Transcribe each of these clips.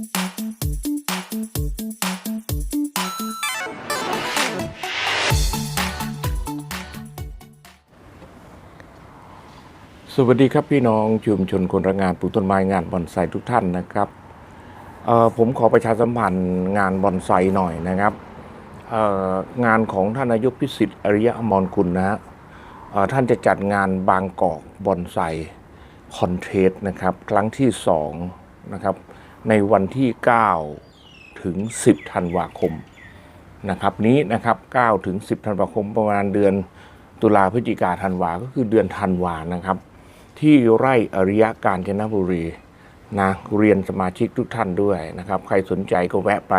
สวัสดีครับพี่น้องชุมชนคนรักงานปลูกต้นไม้งานบอนไซทุกท่านนะครับผมขอประชาสัมพันธ์งานบอนไซหน่อยนะครับงานของท่านนายกพิสิทธิ์อริยะอมรคุณนะฮะท่านจะจัดงานบางกอกบอนไซคอนเทสนะครับ ครั้งที่2นะครับ ในวันที่ 9 ถึง 10 ธันวาคมนะครับนี้นะครับ 9 ถึง 10 ธันวาคมประมาณเดือนตุลาพฤศจิกาธันวา ก็คือเดือนธันวานะครับ ที่ไร่อริยะการจนบุรีนะเรียนสมาชิกทุกท่านด้วยนะครับ ใครสนใจก็แวะไป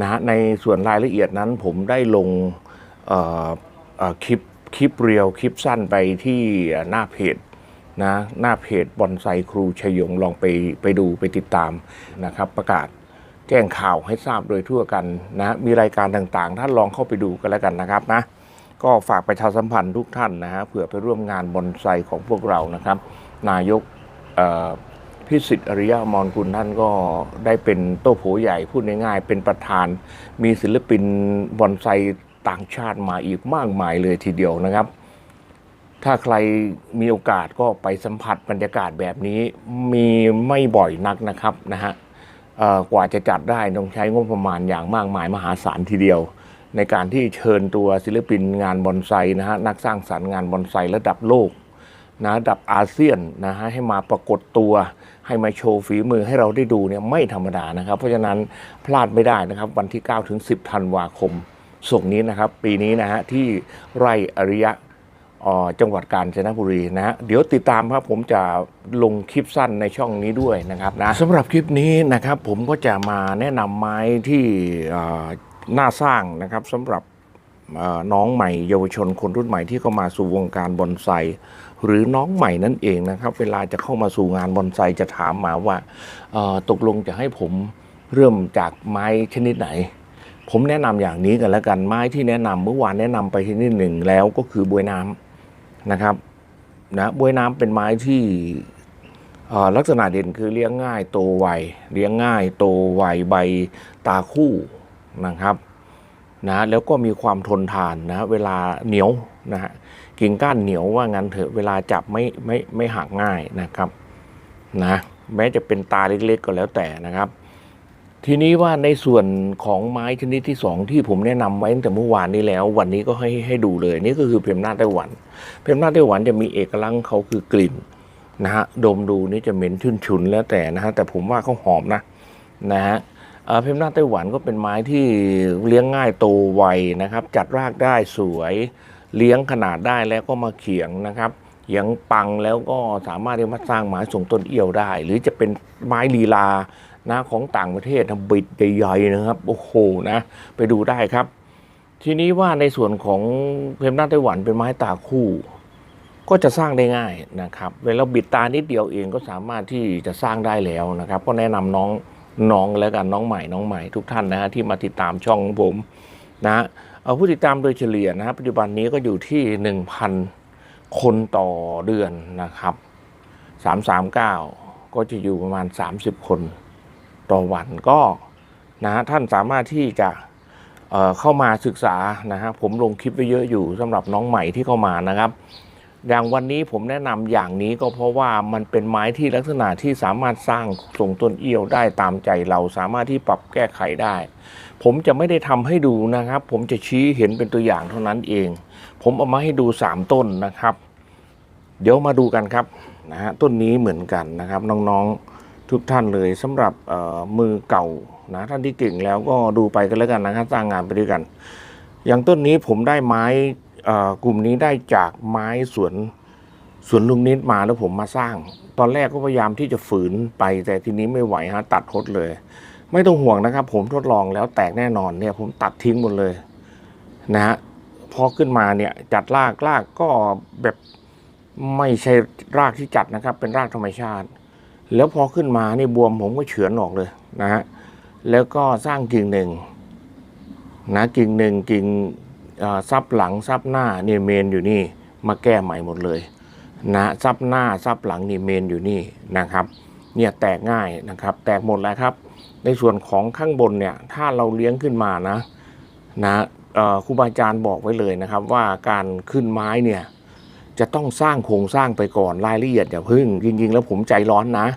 นะฮะในส่วนรายละเอียดนั้นผมได้ลงคลิปคลิปเรียวคลิปสั้นไปที่หน้าเพจ นะหน้าเพจบอนไซครูชยงลองไปไปดูไปติดตามนะครับ ประกาศแจ้งข่าวให้ทราบโดยทั่วกันนะมีรายการต่างๆ ท่านลองเข้าไปดูกันแล้วกันนะครับนะก็ฝากประชาสัมพันธ์ทุกท่านนะฮะเผื่อไปร่วมงานบอนไซของพวกเรานะครับ นายกพิสิทธิ์อริยะมรคุณท่านก็ได้เป็นโต้โผใหญ่พูดง่ายๆ เป็นประธาน มีศิลปินบอนไซต่างชาติมาอีกมากมายเลยทีเดียวนะครับ ถ้าใครมีโอกาสก็ไปสัมผัสบรรยากาศแบบนี้มีไม่บ่อยนักนะครับนะฮะกว่าจะจัดได้ต้องใช้งบประมาณอย่างมากมายมหาศาลทีเดียว ในการที่เชิญตัวศิลปินงานบอนไซนะฮะนักสร้างสรรค์งานบอนไซระดับโลกนะระดับอาเซียนนะฮะให้มาปรากฏตัว ให้มาโชว์ฝีมือให้เราได้ดูเนี่ยไม่ธรรมดานะครับ เพราะฉะนั้นพลาดไม่ได้นะครับ วันที่9ถึง10ธันวาคมส่งนี้นะครับ ปีนี้นะฮะที่ไร่อริยะ จังหวัดกาญจนบุรีนะฮะเดี๋ยวติดตามครับผมจะลงคลิปสั้นในช่องนี้ด้วยนะครับนะสำหรับคลิปนี้นะครับผมก็จะมาแนะนำไม้ที่น่าสร้างนะครับสำหรับน้องใหม่เยาวชนคนรุ่นใหม่ที่เข้ามาสู่วงการบอนไซหรือน้องใหม่นั่นเองนะครับ เวลาจะเข้ามาสู่งานบอนไซจะถามมาว่าตกลงจะให้ผมเริ่มจากไม้ชนิดไหน ผมแนะนำอย่างนี้กันแล้วกันไม้ที่แนะนำเมื่อวานแนะนำไปชนิดหนึ่งแล้วก็คือ บวยน้ำ นะครับนะบวยน้ำเป็นไม้ที่ลักษณะเด่นคือเลี้ยงง่ายโตไวเลี้ยงง่ายโตไวใบตาคู่นะครับนะแล้วก็มีความทนทานนะเวลาเหนียวนะฮะกิ่งก้านเหนียวว่างั้นเถอะเวลาจับไม่ไม่ไม่หักง่ายนะครับนะแม้จะเป็นตาเล็กๆก็แล้วแต่นะครับ ทีนี้ว่าในส่วนของไม้ชนิดที่สองที่ผมแนะนำไว้ตั้งแต่เมื่อวานนี้แล้ว วันนี้ก็ให้ให้ดูเลย นี่ก็คือเพมนาไต้หวัน เพมนาไต้หวันจะมีเอกลักษณ์เขาคือกลิ่นนะฮะดมดูนี่จะเหม็นชุนๆแล้วแต่นะฮะแต่ผมว่าเขาหอมนะนะฮะเพมนาไต้หวันก็เป็นไม้ที่เลี้ยงง่ายโตไวนะครับ จัดรากได้สวยเลี้ยงขนาดได้แล้วก็มาเขียงนะครับเขียงปังแล้วก็สามารถที่มาสร้างไม้ส่งต้นเอี่ยวได้ หรือจะเป็นไม้ลีลา นะของต่างประเทศนะบิดใหญ่ๆนะครับ โอ้โหนะ ไปดูได้ครับ ทีนี้ว่าในส่วนของเพมนาไต้หวันเป็นไม้ตาคู่ ก็จะสร้างได้ง่ายนะครับ เวลาบิดตานิดเดียวเองก็สามารถที่จะสร้างได้แล้วนะครับ ก็แนะนำน้องน้องแล้วกันน้องใหม่น้องใหม่ทุกท่านนะฮะที่มาติดตามช่องของผมนะเอาผู้ติดตามโดยเฉลี่ยนะฮะปัจจุบันนี้ก็อยู่ที่ 1,000 คนต่อเดือนนะครับ 339 ก็จะอยู่ประมาณ 30 คน ต่อวันก็นะฮะท่านสามารถที่จะเเข้ามาศึกษานะฮะผมลงคลิปไว้เยอะอยู่สำหรับน้องใหม่ที่เข้ามานะครับ อย่างวันนี้ผมแนะนำอย่างนี้ก็เพราะว่ามันเป็นไม้ที่ลักษณะที่สามารถสร้างส่งต้นเอี้ยวได้ตามใจเราสามารถที่ปรับแก้ไขได้ ผมจะไม่ได้ทำให้ดูนะครับ ผมจะชี้เห็นเป็นตัวอย่างเท่านั้นเอง ผมเอามาให้ดู 3 ต้นนะครับ เดี๋ยวมาดูกันครับนะฮะต้นนี้เหมือนกันนะครับน้องๆ ทุกท่านเลยสำหรับมือเก่านะท่านที่เก่งแล้วก็ดูไปกันแล้วกันนะครับสร้างงานไปด้วยกัน อย่างต้นนี้ผมได้ไม้กลุ่มนี้ได้จากไม้สวนสวนลุงนิดมาแล้วผมมาสร้าง ตอนแรกก็พยายามที่จะฝืนไปแต่ทีนี้ไม่ไหวฮะตัดทดเลย ไม่ต้องห่วงนะครับ ผมทดลองแล้วแตกแน่นอนเนี่ย ผมตัดทิ้งหมดเลยนะฮะพอขึ้นมาเนี่ยจัดรากรากก็แบบไม่ใช่รากที่จัดนะครับ เป็นรากธรรมชาติ แล้วพอขึ้นมานี่บวมผมก็เฉือนออกเลยนะฮะแล้วก็สร้างกิ่งหนึ่งนะกิ่งหนึ่งกิ่งซับหลังซับหน้านี่เมนอยู่นี่มาแก้ใหม่หมดเลยนะซับหน้าซับหลังนี่เมนอยู่นี่นะครับเนี่ยแตกง่ายนะครับ แตกหมดแล้วครับ ในส่วนของข้างบนเนี่ยถ้าเราเลี้ยงขึ้นมานะนะครูบาอาจารย์บอกไว้เลยนะครับ ว่าการขึ้นไม้เนี่ย จะต้องสร้างโครงสร้างไปก่อนรายละเอียดอย่าพึ่ง จริง ๆ แล้วผมใจร้อนนะ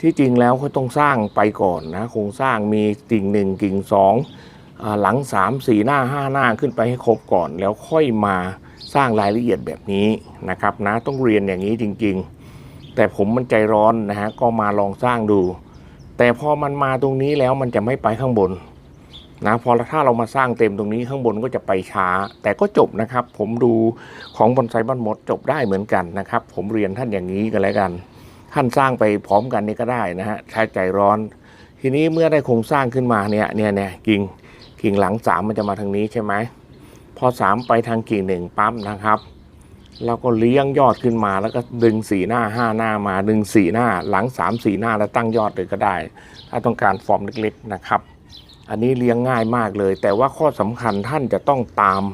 ที่จริงแล้วเขาต้องสร้างไปก่อนนะโครงสร้างมีกิ่งหนึ่งกิ่งสองหลังสามสี่หน้าห้าหน้าขึ้นไปให้ครบก่อน แล้วค่อยมาสร้างรายละเอียดแบบนี้นะครับนะต้องเรียนอย่างนี้จริง ๆ แต่ผมมันใจร้อนนะฮะก็มาลองสร้างดู แต่พอมันมาตรงนี้แล้วมันจะไม่ไปข้างบน นะพอถ้าเรามาสร้างเต็มตรงนี้ข้างบนก็จะไปช้า แต่ก็จบนะครับ ผมดูของบอนไซบ้านมดจบได้เหมือนกันนะครับ ผมเรียนท่านอย่างนี้กันแล้วกัน ท่านสร้างไปพร้อมกันนี่ก็ได้นะฮะใช้ใจร้อน ทีนี้เมื่อได้โครงสร้างขึ้นมาเนี่ยเนี่ยเนี่ยกิ่งกิ่งหลังสามมันจะมาทางนี้ใช่ไหมพอสามไปทางกิ่งหนึ่งปั๊มนะครับเราก็เลี้ยงยอดขึ้นมาแล้วก็ดึงสี่หน้าห้าหน้ามาดึงสี่หน้าหลังสามสี่หน้าแล้วตั้งยอดเลยก็ได้ ถ้าต้องการฟอร์มเล็กๆนะครับ อันนี้เลี้ยงง่ายมากเลย แต่ว่าข้อสำคัญท่านจะต้องตาม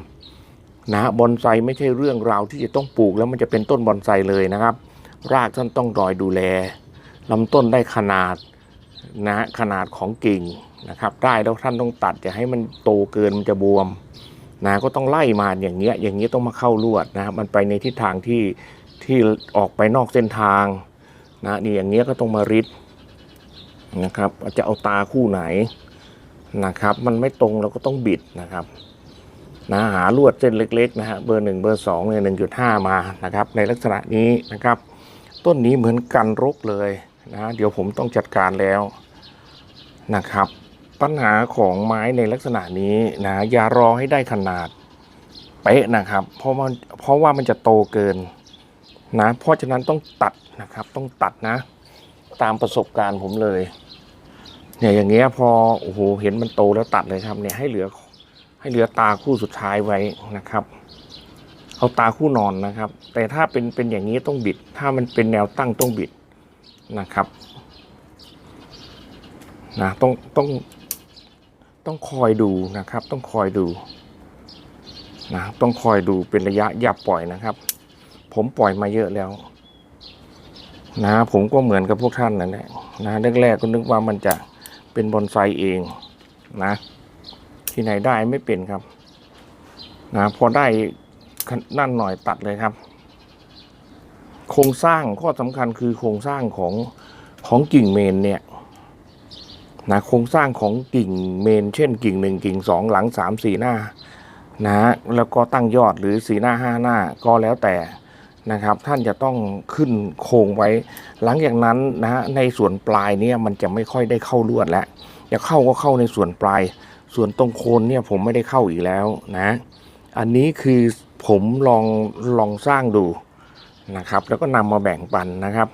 นะบอนไซไม่ใช่เรื่องราวที่จะต้องปลูกแล้วมันจะเป็นต้นบอนไซเลยนะครับ รากท่านต้องรอยดูแลลำต้นได้ขนาดนะขนาดของกิ่งนะครับ ได้แล้วท่านต้องตัดอย่าให้มันโตเกินมันจะบวมนะก็ต้องไล่มาอย่างเงี้ยอย่างเงี้ยต้องมาเข้าลวดนะครับมันไปในทิศทางที่ที่ออกไปนอกเส้นทางนะนี่อย่างเงี้ยก็ต้องมาริดนะครับจะเอาตาคู่ไหน นะครับ มันไม่ตรงเราก็ต้องบิดนะครับนะหาลวดเส้นเล็กๆนะฮะเบอร์หนึ่งเบอร์สองเนี่ยหนึ่งจุดห้ามานะครับ ในลักษณะนี้นะครับ ต้นนี้เหมือนกันรกเลยนะเดี๋ยวผมต้องจัดการแล้วนะครับ ปัญหาของไม้ในลักษณะนี้นะอย่ารอให้ได้ขนาดเป๊ะนะครับ เพราะมันเพราะว่ามันจะโตเกินนะเพราะฉะนั้นต้องตัดนะครับต้องตัดนะ ตามประสบการณ์ผมเลย เนี่ยอย่างเงี้ยพอโอ้โหเห็นมันโตแล้วตัดเลยครับเนี่ยให้เหลือให้เหลือตาคู่สุดท้ายไว้นะครับ เอาตาคู่นอนนะครับ แต่ถ้าเป็นเป็นอย่างนี้ต้องบิด ถ้ามันเป็นแนวตั้งต้องบิดนะครับนะต้องต้องต้องคอยดูนะครับ ต้องคอยดูนะต้องคอยดูเป็นระยะอย่าปล่อยนะครับ ผมปล่อยมาเยอะแล้ว นะ ผมก็เหมือนกับพวกท่านนั่นแหละนะแรกๆก็นึกว่ามันจะ เป็นบอนไซเองนะ ที่ไหนได้ไม่เป็นครับ นะพอได้นั่นหน่อยตัดเลยครับ โครงสร้างข้อสำคัญคือโครงสร้างของของกิ่งเมนเนี่ยนะโครงสร้างของกิ่งเมน เช่นกิ่งหนึ่งกิ่งสองหลังสามสี่หน้านะแล้วก็ตั้งยอดหรือสี่หน้าห้าหน้าก็แล้วแต่ นะครับ ท่านจะต้องขึ้นโครงไว้ หลังจากนั้นนะฮะในส่วนปลายเนี่ยมันจะไม่ค่อยได้เข้าลวดแล้วจะเข้าก็เข้าในส่วนปลาย ส่วนตรงโคนเนี่ยผมไม่ได้เข้าอีกแล้วนะ อันนี้คือผมลองลองสร้างดูนะครับ แล้วก็นำมาแบ่งปันนะครับ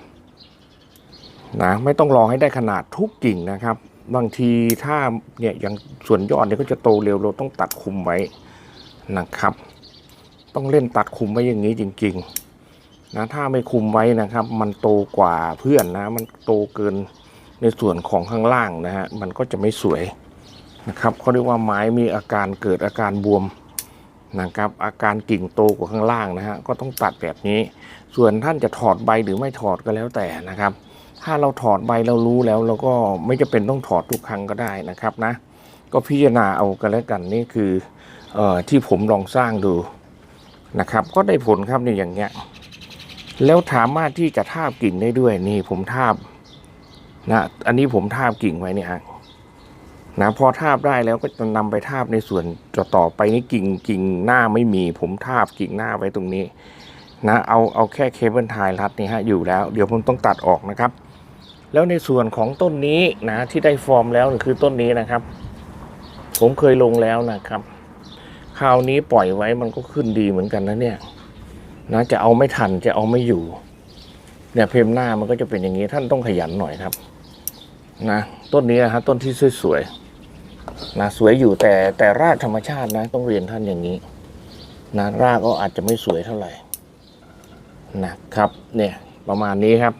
นะไม่ต้องรอให้ได้ขนาดทุกกิ่งนะครับ บางทีถ้าเนี่ยอย่างส่วนยอดเนี่ยก็จะโตเร็วเราต้องตัดคุมไว้นะครับ ต้องเล่นตัดคุมไว้อย่างนี้จริง ๆ นะถ้าไม่คุมไว้นะครับ มันโตกว่าเพื่อนนะ มันโตเกินในส่วนของข้างล่างนะฮะมันก็จะไม่สวยนะครับเขาเรียกว่าไม้มีอาการเกิดอาการบวมนะครับ อาการกิ่งโตกว่าข้างล่างนะฮะก็ต้องตัดแบบนี้ ส่วนท่านจะถอดใบหรือไม่ถอดก็แล้วแต่นะครับ ถ้าเราถอดใบเรารู้แล้วเราก็ไม่จะเป็นต้องถอดทุกครั้งก็ได้นะครับนะ ก็พิจารณาเอากันแล้วกันนี่คือออที่ผมลองสร้างดูนะครับ ก็ได้ผลครับนี่อย่างเงี้ย แล้วถามารถที่จะทาบกิ่งได้ด้วยนี่ผมทาบนะอันนี้ผมทาบกิ่งไว้เนี่ยฮะนะพอทาบได้แล้วก็จะนำไปทาบในส่วนต่อต่อไปนี่กิ่งกิ่งหน้าไม่มี ผมทาบกิ่งหน้าไว้ตรงนี้ นะเอาเอาแค่เคเบิลไทยรัดนี่ฮะอยู่แล้ว เดี๋ยวผมต้องตัดออกนะครับ แล้วในส่วนของต้นนี้นะที่ได้ฟอร์มแล้วคือต้นนี้นะครับ ผมเคยลงแล้วนะครับ คราวนี้ปล่อยไว้มันก็ขึ้นดีเหมือนกันนะเนี่ย นะจะเอาไม่ทันจะเอาไม่อยู่เนี่ยเพมหน้ามันก็จะเป็นอย่างนี้ท่านต้องขยันหน่อยครับ นะต้นนี้นะฮะต้นที่สวยๆนะสวยอยู่แต่แต่รากธรรมชาตินะ ต้องเรียนท่านอย่างนี้นะรากก็อาจจะไม่สวยเท่าไหร่นะครับ เนี่ยประมาณนี้ครับ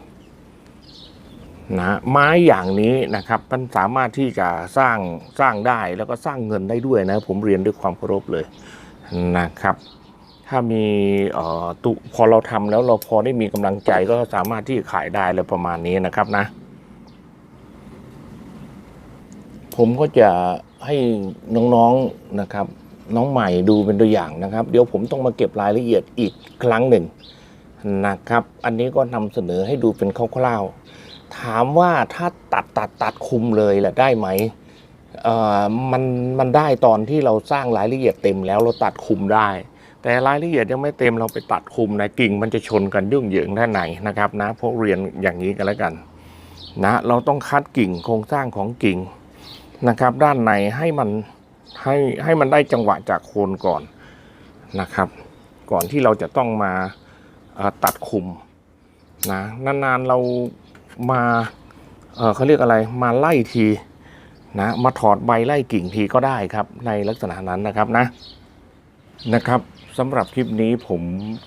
นะไม้อย่างนี้นะครับมันสามารถที่จะสร้างสร้างได้แล้วก็สร้างเงินได้ด้วยนะ ผมเรียนด้วยความเคารพเลยนะครับ ถ้ามีตุพอเราทำแล้วเราพอได้มีกำลังใจก็สามารถที่จะขายได้เลยประมาณนี้นะครับนะ ผมก็จะให้น้องๆนะครับ น้องใหม่ดูเป็นตัวอย่างนะครับ เดี๋ยวผมต้องมาเก็บรายละเอียดอีกครั้งหนึ่งนะครับ อันนี้ก็นำเสนอให้ดูเป็นคร่าวๆถามว่าถ้าตัดตัดตัดคุมเลยแหละได้ไหมเอ่อมันมันได้ตอนที่เราสร้างรายละเอียดเต็มแล้วเราตัดคุมได้ แต่รายละเอียดยังไม่เต็มเราไปตัดคุมนะกิ่งมันจะชนกันยุ่งเหยิงด้านในนะครับนะพวกเรียนอย่างนี้กันแล้วกันนะเราต้องคัดกิ่งโครงสร้างของกิ่งนะครับ ด้านในให้มันให้ให้มันได้จังหวะจากโคนก่อนนะครับ ก่อนที่เราจะต้องมาตัดคุมนะนานๆเรามาเออเขาเรียกอะไรมาไล่ทีนะมาถอดใบไล่กิ่งทีก็ได้ครับในลักษณะนั้นนะครับนะนะครับ สำหรับคลิปนี้ผม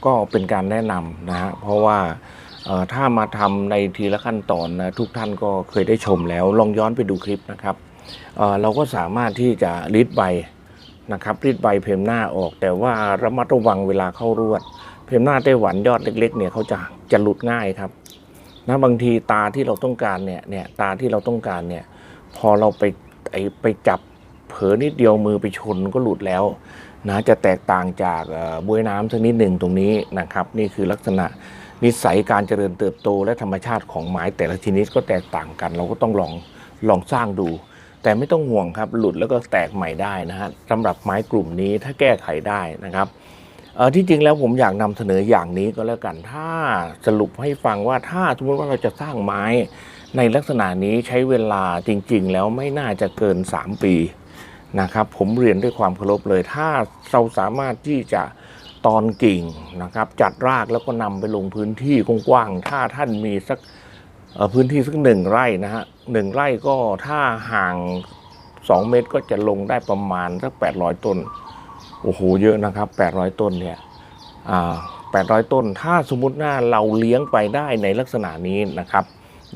ก็เป็นการแนะนำนะฮะเพราะว่าถ้ามาทำในทีละขั้นตอนนะทุกท่านก็เคยได้ชมแล้วลองย้อนไปดูคลิปนะครับเเราก็สามารถที่จะรีดใบนะครับรีดใบเพมหน้าออก แต่ว่าระมัดระวังเวลาเข้ารวด เพมหน้าไต้หวันยอดเล็กๆเนี่ยเขาจะจะหลุดง่ายครับนะบางทีตาที่เราต้องการเนี่ยเนี่ยตาที่เราต้องการเนี่ยพอเราไปไอไปจับเผลอนิดเดียวมือไปชนก็หลุดแล้ว นะจะแตกต่างจากบวยน้ำสักนิดหนึ่งตรงนี้นะครับ นี่คือลักษณะนิสัยการเจริญเติบโตและธรรมชาติของไม้แต่ละชนิดก็แตกต่างกัน เราก็ต้องลองลองสร้างดู แต่ไม่ต้องห่วงครับหลุดแล้วก็แตกใหม่ได้นะฮะสำหรับไม้กลุ่มนี้ถ้าแก้ไขได้นะครับที่จริงแล้วผมอยากนำเสนออย่างนี้ก็แล้วกัน ถ้าสรุปให้ฟังว่าถ้าสมมติว่าเราจะสร้างไม้ในลักษณะนี้ใช้เวลาจริง ๆ แล้วไม่น่าจะเกิน 3 ปี นะครับผมเรียนด้วยความเคารพเลย ถ้าเราสามารถที่จะตอนกิ่งนะครับ จัดรากแล้วก็นำไปลงพื้นที่กว้างๆถ้าท่านมีสักพื้นที่สักหนึ่งไร่นะฮะหนึ่งไร่ก็ถ้าห่าง 2 เมตรก็จะลงได้ประมาณสัก800 ต้นโอ้โหเยอะนะครับ 800 ต้นเนี่ยอ่า800 ต้น ถ้าสมมติว่าเราเลี้ยงไปได้ในลักษณะนี้นะครับ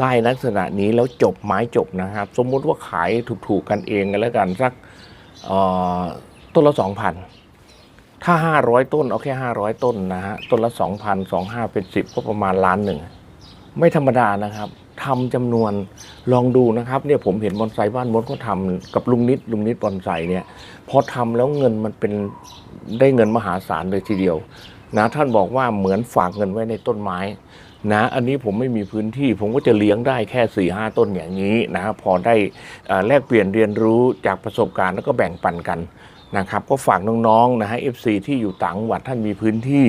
ได้ลักษณะนี้แล้วจบไม้จบนะครับ สมมุติว่าขายถูกๆกันเองกันแล้วกันสัก ต้นละสองพันถ้าห้าร้อยต้นเอาแค่ห้าร้อยต้นนะฮะต้นละสองพันสองห้าเป็นสิบก็ประมาณล้านหนึ่งไม่ธรรมดานะครับทำจำนวนลองดูนะครับเนี่ยผมเห็นบอนไซบ้านมดก็ทำกับลุงนิดลุงนิดบอนไซเนี่ยพอทำแล้วเงินมันเป็นได้เงินมหาศาลเลยทีเดียวนะท่านบอกว่าเหมือนฝากเงินไว้ในต้นไม้ นะอันนี้ผมไม่มีพื้นที่ผมก็จะเลี้ยงได้แค่4ี่ห้าต้นอย่างนี้นะครับพอได้แลกเปลี่ยนเรียนรู้จากประสบการณ์แล้วก็แบ่งปันกันนะครับก็ฝากน้องๆนะฮะ FC ที่อยู่ต่างจังหวัดท่านมีพื้นที่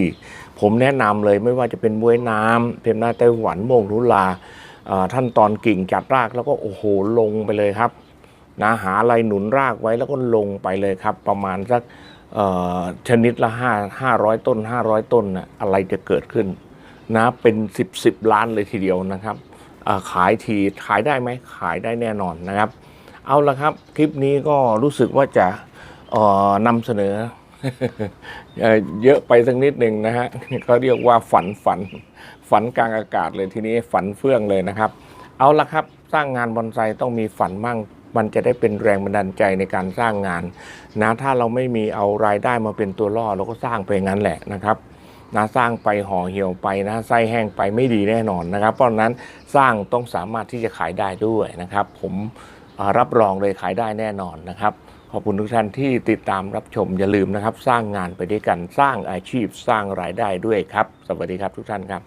ผมแนะนำเลยไม่ว่าจะเป็นบวยน้ำเพมหน้าไต้หวันโมงลุลาท่านตอนกิ่งจัดรากแล้วก็โอ้โหลงไปเลยครับนะหาอะไรหนุนรากไว้แล้วก็ลงไปเลยครับ ประมาณสักชนิดละห้าห้าร้อยต้นห้าร้อยต้นนะอะไรจะเกิดขึ้น นะเป็น 10บสล้านเลยทีเดียวนะครับขายทีขายได้ไหมขายได้แน่นอนนะครับ เอาละครับคลิปนี้ก็รู้สึกว่าจะนำเสนอเอ่อเยอะไปสักนิดหนึ่งนะฮะเขาเรียกว่าฝันฝันฝันกลางอากาศเลยทีนี้ฝันเฟื่องเลยนะครับ เอาละครับสร้างงานบอนไซต้องมีฝันมั่ง มันจะได้เป็นแรงบันดาลใจในการสร้างงานนะถ้าเราไม่มีเอารายได้มาเป็นตัวล่อเราก็สร้างไปงั้นแหละนะครับ นะสร้างไปห่อเหี่ยวไปนะไส้แห้งไปไม่ดีแน่นอนนะครับ เพราะนั้นสร้างต้องสามารถที่จะขายได้ด้วยนะครับ ผมรับรองเลยขายได้แน่นอนนะครับ ขอบคุณทุกท่านที่ติดตามรับชมอย่าลืมนะครับ สร้างงานไปด้วยกันสร้างอาชีพสร้างรายได้ด้วยครับ สวัสดีครับทุกท่านครับ